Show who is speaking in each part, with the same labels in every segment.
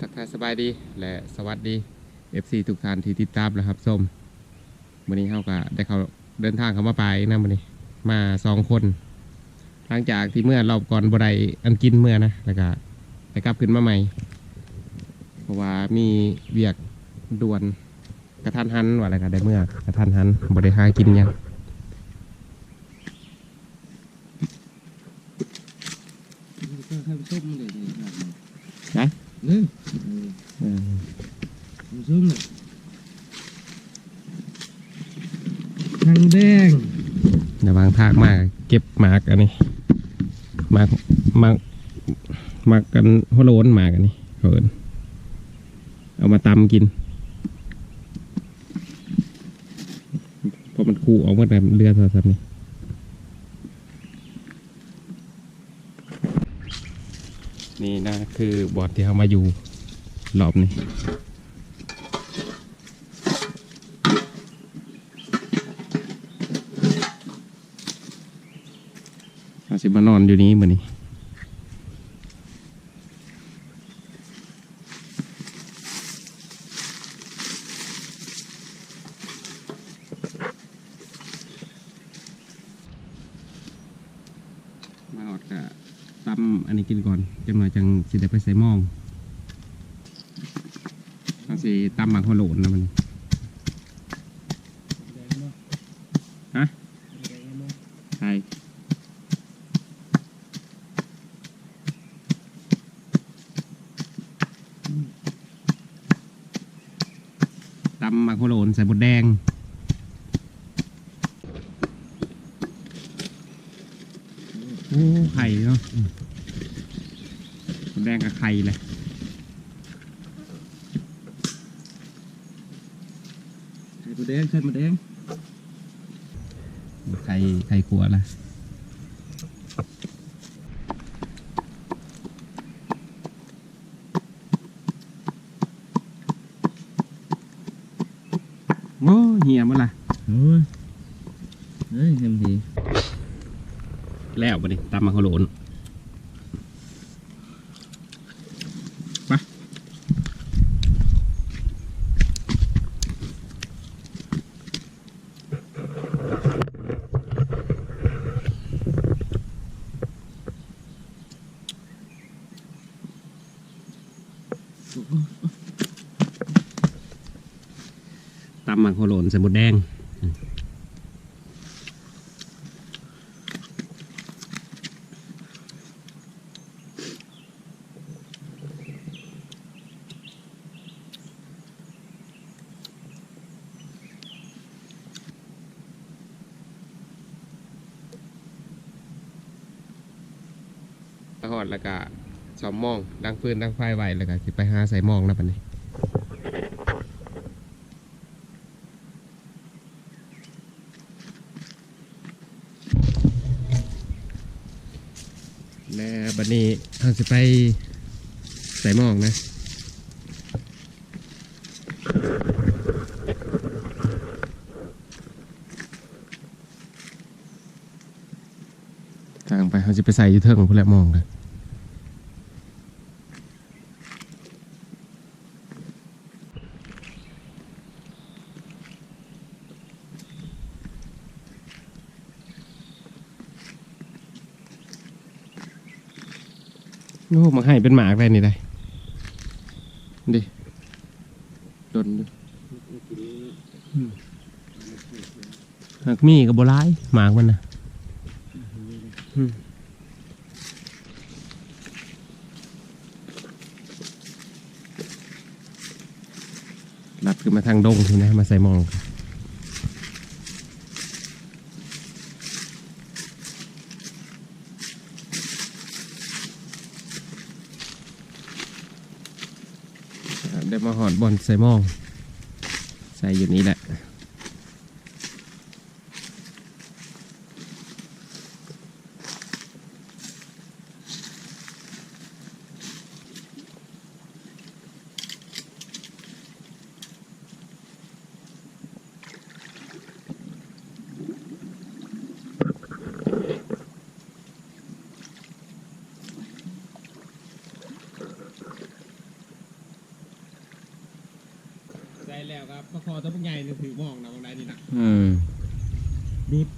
Speaker 1: ทักทายสบายดีและสวัสดี FC ทุกท่านที่ติดตามนะครับส้มวันนี้เขาก็ได้เขาเดินทางเข้ามาไปนะวันนี้ มาสองคน หลังจากที่เมื่อรอบก่อนบไดอันกินเมื่อนะแล้วก็ไปกลับขึ้นมาใหม่ เพราะว่ามีเวียกด่วนกระทันหันว่าอะไรกันได้เมื่อกระทันหันบริหากินหยัง
Speaker 2: ก็ให้ เลยนี่ครับ
Speaker 1: นะ
Speaker 2: นี่
Speaker 1: เออ
Speaker 2: มันส้มเลยทางแดง
Speaker 1: เดี๋ยววางทากมาก เก็บหมากอันนี้หมากหมากหมากกันหัวโลนหมากอันนี้เขินเอามาตำกินเพราะมันคู่ออกมาแบบเรือโทรศัพท์นี่ นี่นะคือบอดที่เขามาอยู่รอบนี้อาสิมานอนอยู่นี้เหมือนี้นี้มาออดกะตำอันนี้กินก่อนจังหน่อยจังสิได้ไปใส่หมองเอาสิตำหมักหัวโหลนนะมันฮะใช่ตำหมักหัวโหลนใส่บดแดงโอ้ไข่เนาะ แดงกับไข่เลย
Speaker 2: ไข่ตัวแดงไข่มาแดง
Speaker 1: ไข่ไข่ขัวละโอ้เหี่ยหมดละ
Speaker 2: โอ้ยเฮ้ยเต็มที
Speaker 1: แล้วปะดิตามมาเขาโหลน มักหัวโลนใส่หมดแดงหอดแล้วก็สอมมองดังฟืนดังไฟไหวแล้วก็สิไปหาใส่มองนะปันนี้แล้วบัด นี้เราจะไปใส่หมองนะทางไปเขาจะไปใส่ยูเทิงของผู้แลมองเลย โอ้มาให้เป็นหมากได้นี่ได้ดิดนดหากมีกับโบร้ายหมากมันนะลัดขึ้นมาทางดงทีนะ มาใส่มอง ได้มาหอดบอลใส่หมองใส่อยู่นี้แหละ แล้วครับพระคอตัวพวกใหญ่นี่ถือมองนะบางได้นี่นะ
Speaker 2: อืม
Speaker 1: ดูด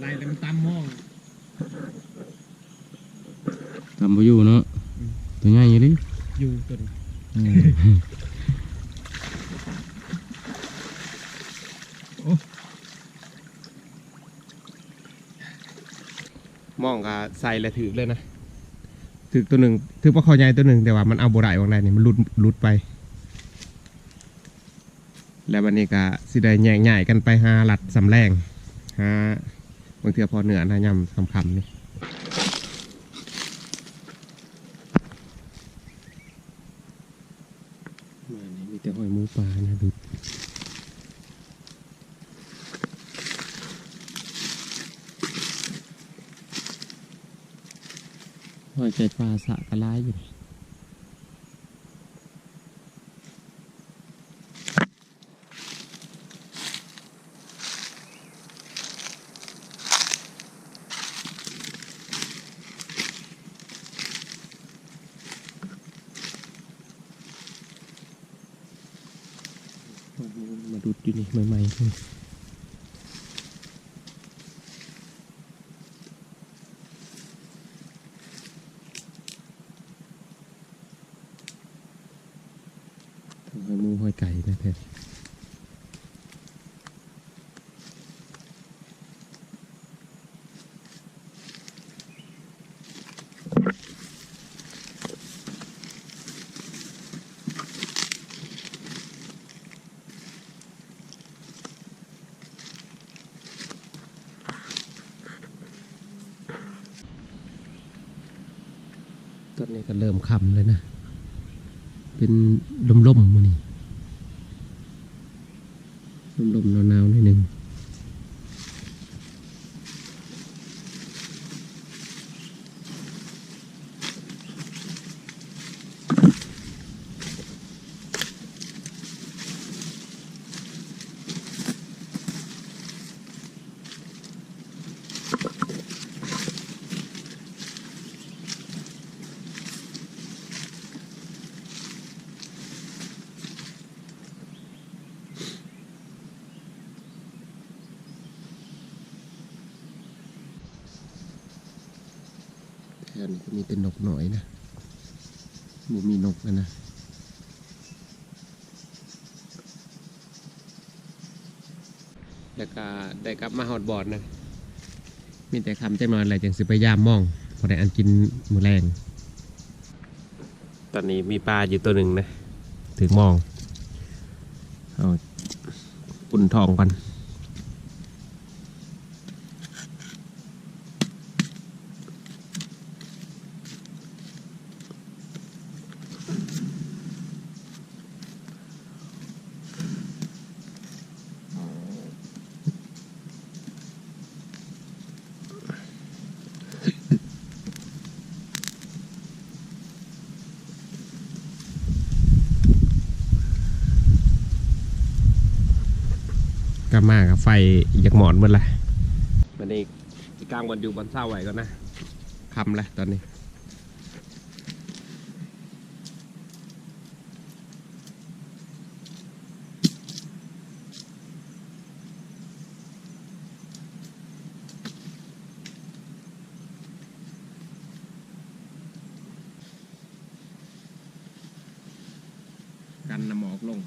Speaker 1: ไล่แล้วมันตามมอง
Speaker 2: ทำไปอยู่เนาะตัวใหญ่อยู่ดิ
Speaker 1: อยู่ตัวนี้
Speaker 2: อืม
Speaker 1: มองก็ใส่แล้วถือเลยนะถือตัวหนึ่งถือพระคอใหญ่ตัวหนึ่งแต่ว่ามันเอาโบได้บางได้นี่มันหลุดหลุดไป แล้ววันนี้ก็สิได้แยกใหญ่กันไปหาหลัดสำแรงหาบางเทือพอเหนือนะยำคำคำนี่มานี่มีแต่หอยมูปลานะดู
Speaker 2: หอยใจปลาสะกระไรอยู่
Speaker 1: หอยหมูมาดูด อยู่นี่ใหม่ๆเลยหอยหมูหอยไก่นะเพื่อน ตอ นี่ก็เริ่มค่ำเลยนะ เป็นลมๆมานี่ลมๆหนาวๆ หน่อยหนึ่งแถวนี้ก็มีแต่นกหน่อยนะมูมีนกนะนะแล้วก็ได้กลับมาฮอดบอร์ดนะ มีแต่คำจังนอนอะไรจังสิไปยามมอง พอได้อันกินมือแรง ตอนนี้มีปลาอยู่ตัวหนึ่งนะ ถึงมอง เอาปุ่นทองก่อน กลับมากับไฟอยากหมอนหมดละวันนี้อีกกลางวันอยู่บนเศร้าไหวก่อนนะคำละตอนนี้กันน้ำหมอกลง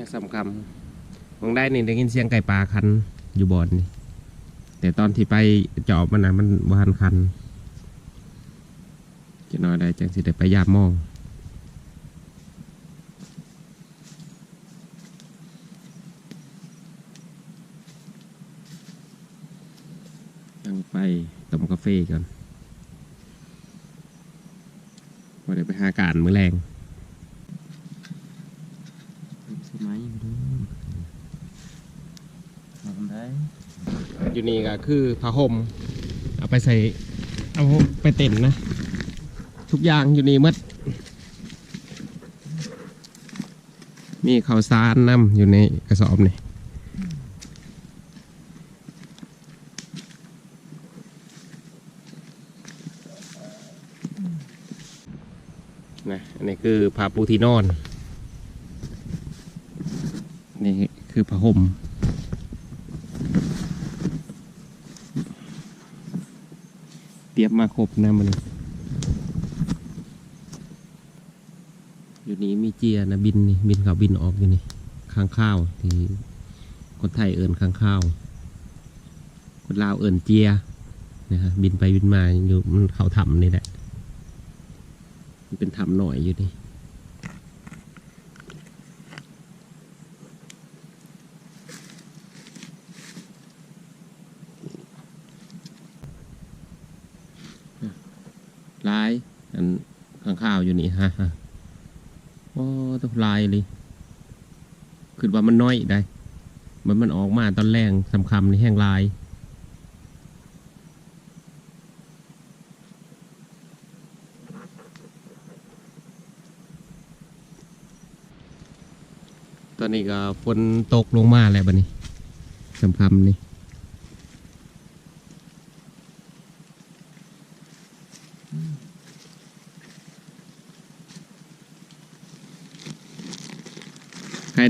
Speaker 1: เนี่ยสำคัญมองได้นี่ได้ยินเสียงไก่ปลาคันอยู่บ่อนนี่แต่ตอนที่ไปจอบมันนะมันบานคันจะน้อยได้จังสิได้ไปยามมองตั้งไฟต้มกาแฟก่อนพอเดี๋ยวไปหาการมื้อแรง
Speaker 2: อยู่
Speaker 1: นี่ก็คือผ้าห่มเอาไปใส่เอาไปเต็นนะ ทุกอย่างอยู่นี่มดมีข้าวสารน้ำอยู่ในกระสอบนี่นะอันนี้คือผ้าปูที่นอน นี่คือผ้าห่มเตรียมมาครบนะมันอยู่นี้มีเจียนะบินนี่บินเขาบินออกอยู่นี่ข้างข้าวที่คนไทยเอินข้างข้าวคนลาวเอินเจียนะฮะบินไปบินมาอยู่มันเขาทำนี่แหละมันเป็นทำหน่อยอยู่นี่ลาย อัน ข้าวอยู่นี่ฮะโอ้ตัวลายเลยคือว่ามันน้อยได้ มันมันออกมาตอนแรงสำคัญในแห้งลายตอนนี้ก็ฝนตกลงมาแล้วบัดนี้สำคัญนี่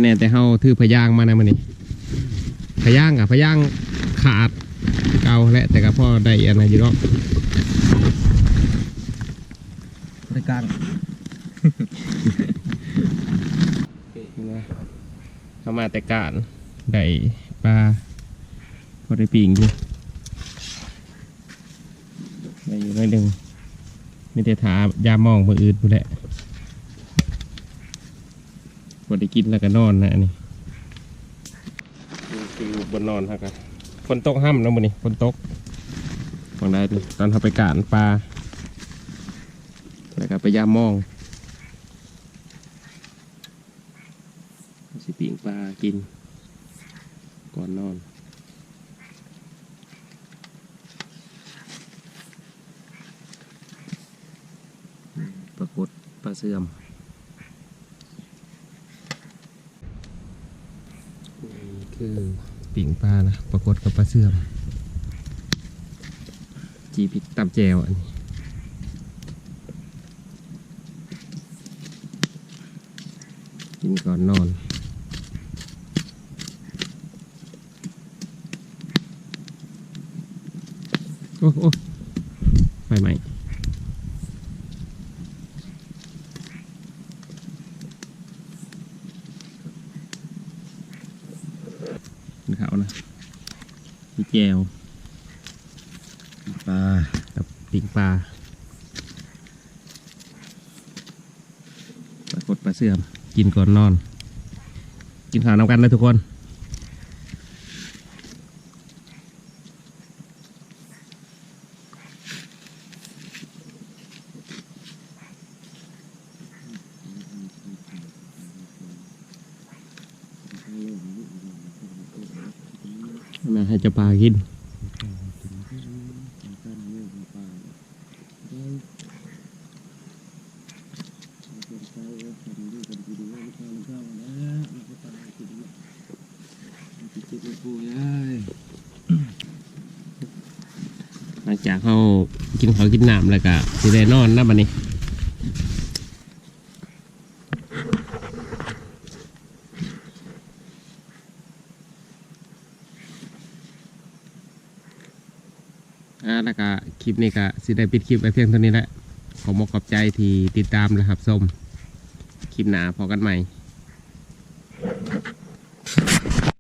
Speaker 1: แน่แต่เฮาถือพะยางมานะมันนี่พะยางกับพะยางขาดเก่าแหละแต่ก็พ่อได้อันนั้นอยู่เนาะ
Speaker 2: รายการ
Speaker 1: นะเข้ามาแต่การได้ปลาพอได้ปีงอยู่ได้อยู่หน้อยหนึ่งมีแต่ถายามองมืออื่นพูดแหละ พอได้กินแล้วก็นอนนะอันนี้นี่คือบนนอนฮะกันฝนตกห้ำแล้วมันนี่ฝนตกฟังได้นี่ตอนเขาไปการปลาแล้วก็ไปยามมองสิปิงปลากิน ก่อนนอนอืมปรากฏปลาเสื่อม คือปิ่งปลานะปรากฏกับปลาเสื่อม จีพริกตำแจวอันนี้กินก่อนนอนโอ้โอ้ไฟไหม้ เขาวนะมีแจว
Speaker 2: ปลา
Speaker 1: กับปิงปลาปรากฏปลาเสื่อมกินก่อนนอน กินข้าวนำกันเลยทุกคน มาให้เจะปลากินหลังจากเขากินเขากินน้ำแล้วก็สิได้นอนนะบัดนี้ อ่าแล้วก็ค ลิปนี้ก็สิได้ปิดคลิปไว้เพียงเท่านี้แหละขอมกขอบใจที่ติดตามนะครับส้มคลิปหนาพอกันใหม่